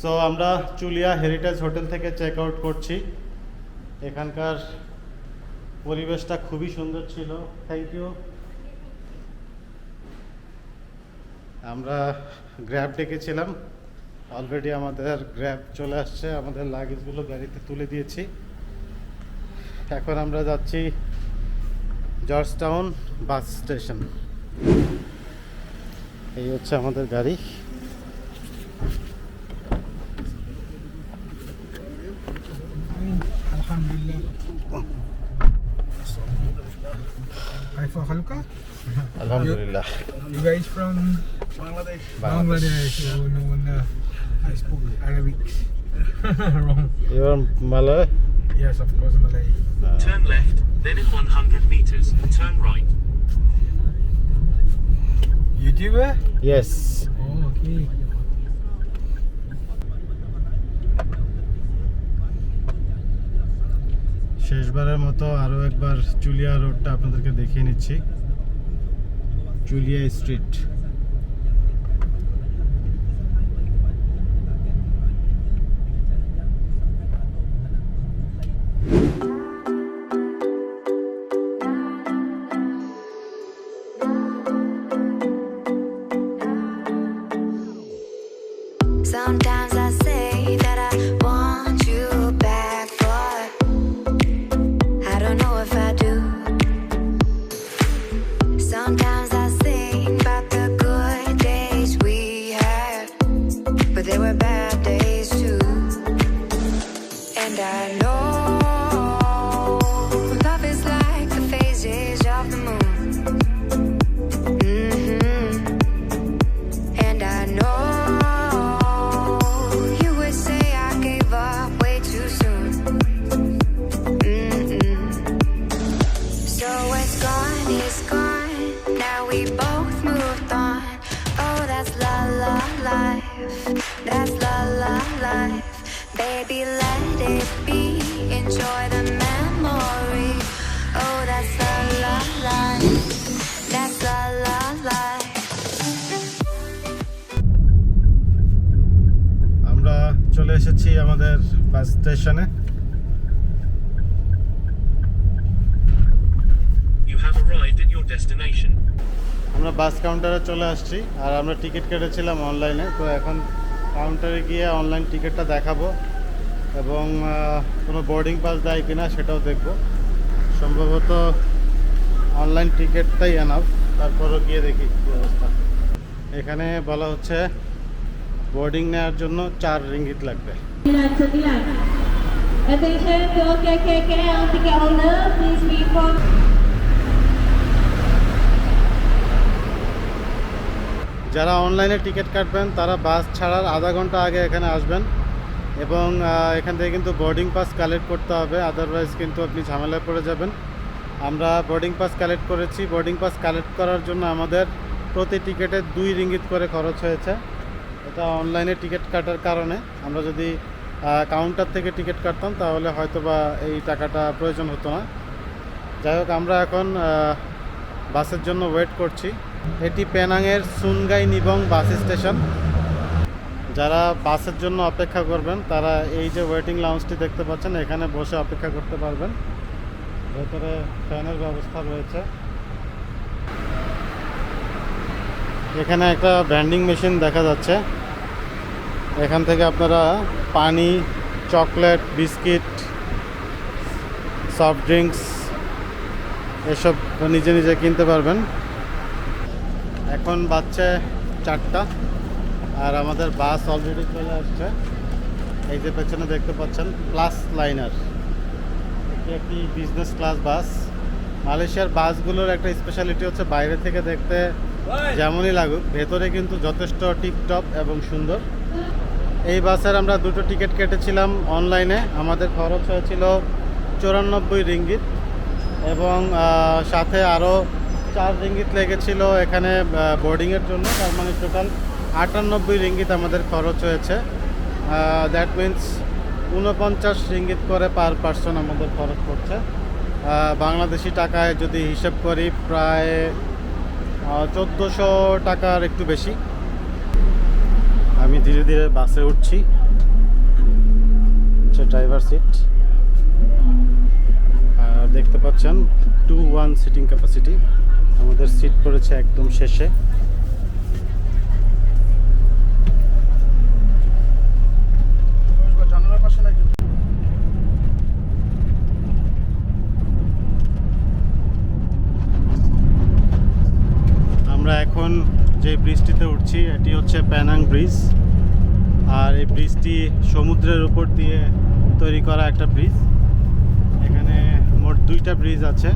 So আমরা Chulia heritage hotel থেকে check out করছি। এখানকার পরিবেশটা খুবই সুন্দর ছিল। থ্যাংক ইউ আমরা গ্র্যাব ডেকেছিলাম। অলরেডি আমাদের গ্র্যাব চলে আসছে। আমাদের লাগেজগুলো গাড়িতে তুলে দিয়েছি। এখন আমরা যাচ্ছি জর্জ টাউন বাস স্টেশন এই হচ্ছে আমাদের গাড়ি। Haifa Haluka. Alhamdulillah. You, you guys from Bangladesh? Bangladesh. Bangladesh. Oh, no one, I spoke Arabic. Wrong. You're Malay? Yes, of course, Malay. Uh, turn left, then in 100 meters, turn right. YouTuber? Yes. Oh, okay. শেষবারের মতো আরও একবার চুলিয়া রোডটা আপনাদেরকে দেখিয়ে নিচ্ছি। Chulia street Baby, let it be. Enjoy the memory. Oh, that's a love line. চলে এসেছি আমাদের বাস স্টেশনে আমরা বাস কাউন্টারে চলে আসছি আর আমরা টিকিট কেটেছিলাম অনলাইনে তো এখন কাউন্টারে গিয়ে অনলাইন টিকিটটা দেখাবো এবং কোনো বোর্ডিং পাস দেয় কিনা সেটাও দেখব সম্ভবত অনলাইন টিকিটটাই এনাফ তারপরও গিয়ে দেখি কী অবস্থা এখানে বলা হচ্ছে বোর্ডিং নেওয়ার জন্য চার রিঙ্গিত লাগবে 9 Attention holder, please be informed. যারা অনলাইনে টিকিট কাটবেন, তারা বাস ছাড়ার আধা ঘণ্টা আগে এখানে আসবেন এবং এখান থেকে কিন্তু বোর্ডিং পাস কালেক্ট করতে হবে আদারওয়াইজ কিন্তু আপনি ঝামেলায় পড়ে যাবেন। আমরা বোর্ডিং পাস কালেক্ট করেছি বোর্ডিং পাস কালেক্ট করার জন্য আমাদের প্রতি টিকিটে দুই রিঙ্গিত করে খরচ হয়েছে। এটা অনলাইনে টিকিট কাটার কারণে। আমরা যদি কাউন্টার থেকে টিকিট কাটতাম, তাহলে হয়তো বা এই টাকাটা প্রয়োজন হতো না। যাই হোক, আমরা এখন বাসের জন্য ওয়েট করছি। এটি পেনাংয়ের সুনগাই নিবং বাস স্টেশন। যারা বাসের জন্য অপেক্ষা করবেন, তারা এই যে ওয়েটিং লাউঞ্জটি দেখতে পাচ্ছেন, এখানে বসে অপেক্ষা করতে পারবেন। ভেতরে ফ্যানের ব্যবস্থা রয়েছে। এখানে একটা ব্যান্ডিং মেশিন দেখা যাচ্ছে। এখান থেকে আপনারা পানি চকলেট বিস্কিট সফট ড্রিঙ্কস এসব নিজে নিজে কিনতে পারবেন। এখন বাচ্চা চারটা আর আমাদের বাস অলরেডি চলে আসছে। এই যে পেছনে দেখতে পাচ্ছেন প্লাস লাইনার এটি একটি বিজনেস ক্লাস বাস। মালয়েশিয়ার বাসগুলোর একটা স্পেশালিটি হচ্ছে বাইরে থেকে দেখতে যেমনই লাগুক ভেতরে কিন্তু যথেষ্ট টিপটপ এবং সুন্দর। এই বাসের আমরা দুটো টিকিট কেটেছিলাম অনলাইনে আমাদের খরচ হয়েছিল চুরানব্বই রিঙ্গিত এবং সাথে আরও চার রিঙ্গিত লেগেছিল এখানে বোর্ডিংয়ের জন্য। তার মানে টোটাল আটানব্বই রিঙ্গিত আমাদের খরচ হয়েছে। দ্যাট মিন্স ঊনপঞ্চাশ রিঙ্গিত করে পার পার্সন আমাদের খরচ পড়ছে। বাংলাদেশি টাকায় যদি হিসেব করি, প্রায় চোদ্দোশো টাকার একটু বেশি। আমি ধীরে ধীরে বাসে উঠছি। ড্রাইভার সিট দেখতে পাচ্ছেন টু ওয়ান সিটিং ক্যাপাসিটি আমাদের সিট পড়েছে একদম শেষে। আমরা এখন যে ব্রিজটিতে উঠছি এটি হচ্ছে প্যানাং ব্রিজ আর এই ব্রিজটি সমুদ্রের উপর দিয়ে তৈরি করা একটা ব্রিজ এখানে মোট দুইটা ব্রিজ আছে।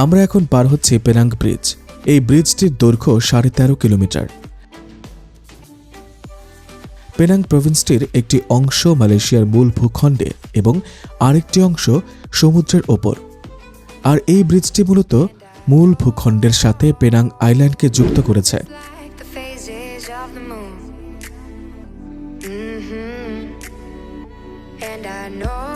আমরা এখন পার হচ্ছি পেনাং ব্রিজ। এই ব্রিজটির দৈর্ঘ্য সাড়ে তেরো কিলোমিটার। পেনাং প্রভিন্সটির একটি অংশ মালয়েশিয়ার মূল ভূখণ্ডে এবং আরেকটি অংশ সমুদ্রের ওপর। আর এই ব্রিজটি মূলত মূল ভূখণ্ডের সাথে পেনাং আইল্যান্ডকে যুক্ত করেছে। Like the phases of the moon. hmm And I know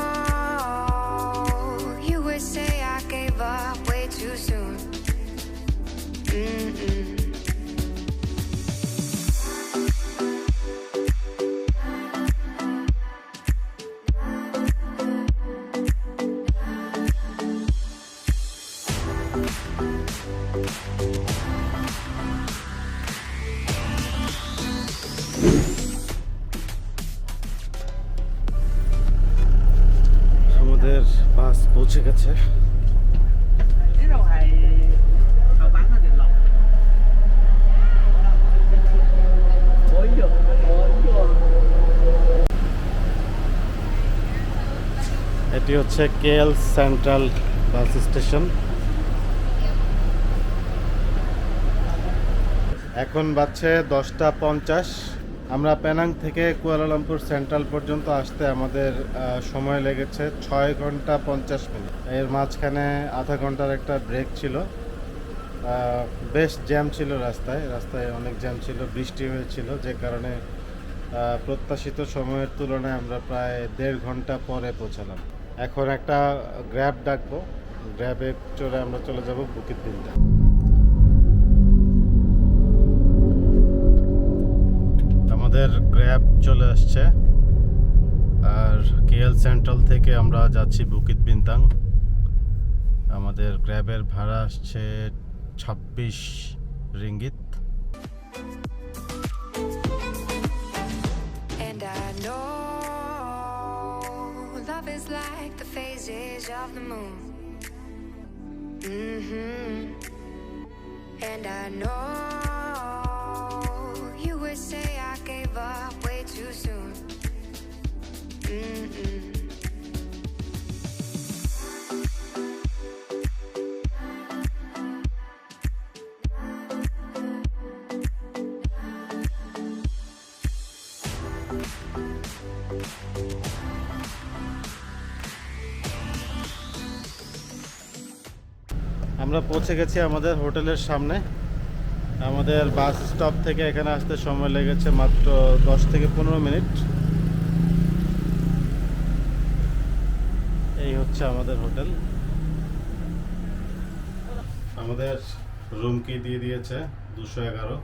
আমাদের বাস পৌঁছে গেছে। এটি হচ্ছে কেএল সেন্ট্রাল বাস স্টেশন। এখন বাজছে দশটা পঞ্চাশ। আমরা প্যানাং থেকে কুয়ালালামপুর সেন্ট্রাল পর্যন্ত আসতে আমাদের সময় লেগেছে ছয় ঘণ্টা পঞ্চাশ মিনিট। এর মাঝখানে আধা ঘণ্টার একটা ব্রেক ছিল। বেশ জ্যাম ছিল রাস্তায়। রাস্তায় অনেক জ্যাম ছিল, বৃষ্টি হয়েছিল, যে কারণে প্রত্যাশিত সময়ের তুলনায় আমরা প্রায় দেড় ঘণ্টা পরে পৌঁছালাম। এখন একটা গ্র্যাব ডাকবো। গ্র্যাবে চলে আমরা চলে যাব বুকিত বিন্দা আমাদের গ্র্যাব চলে আসছে। আর কেএল সেন্ট্রাল থেকে আমরা যাচ্ছি বুকিত বিন্তাং আমাদের গ্র্যাবের ভাড়া আসছে ছাব্বিশ ringgit. And I know hmm know you would say I up way too soon. Mm-mm. আমরা পৌঁছে গেছি আমাদের হোটেলের সামনে আমাদের বাস স্টপ থেকে এখানে আসতে সময় লেগেছে মাত্র দশ থেকে পনেরো মিনিট। এই হচ্ছে আমাদের হোটেল। আমাদের রুম কি দিয়ে দিয়েছে? দুশো এগারো।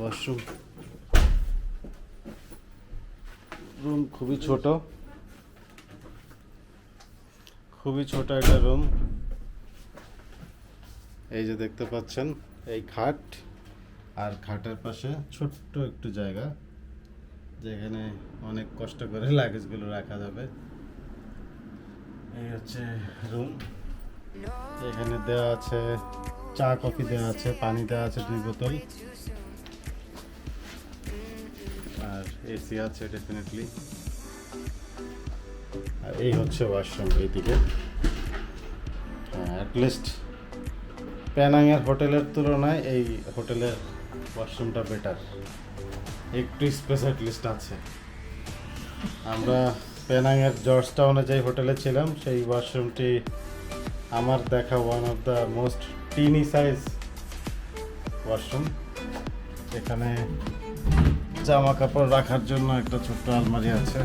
ওয়াশরুম রুম খুবই ছোট। খুবই ছোট একটা রুম এই যে দেখতে পাচ্ছেন, এই খাট। আর খাটের পাশে ছোট্ট একটু জায়গা, যেখানে অনেক কষ্ট করে লাগেজগুলো রাখা যাবে। এই হচ্ছে রুম এখানে দেওয়া আছে, চা, কফি দেওয়া আছে, পানি দেওয়া আছে দুই বোতল। আর এসি আছে ডেফিনেটলি এই হচ্ছে ওয়াশরুম এইদিকে। অ্যাটলিস্ট প্যানাংয়ের হোটেলের তুলনায় এই হোটেলের ওয়াশরুমটা বেটার একটু স্পেস অ্যাটলিস্ট আছে। আমরা প্যানাংয়ের জর্জ টাউনে যেই হোটেলে ছিলাম, সেই ওয়াশরুমটি আমার দেখা one of the most tiny size washroom. এখানে জামা কাপড় রাখার জন্য একটা ছোট্ট আলমারি আছে।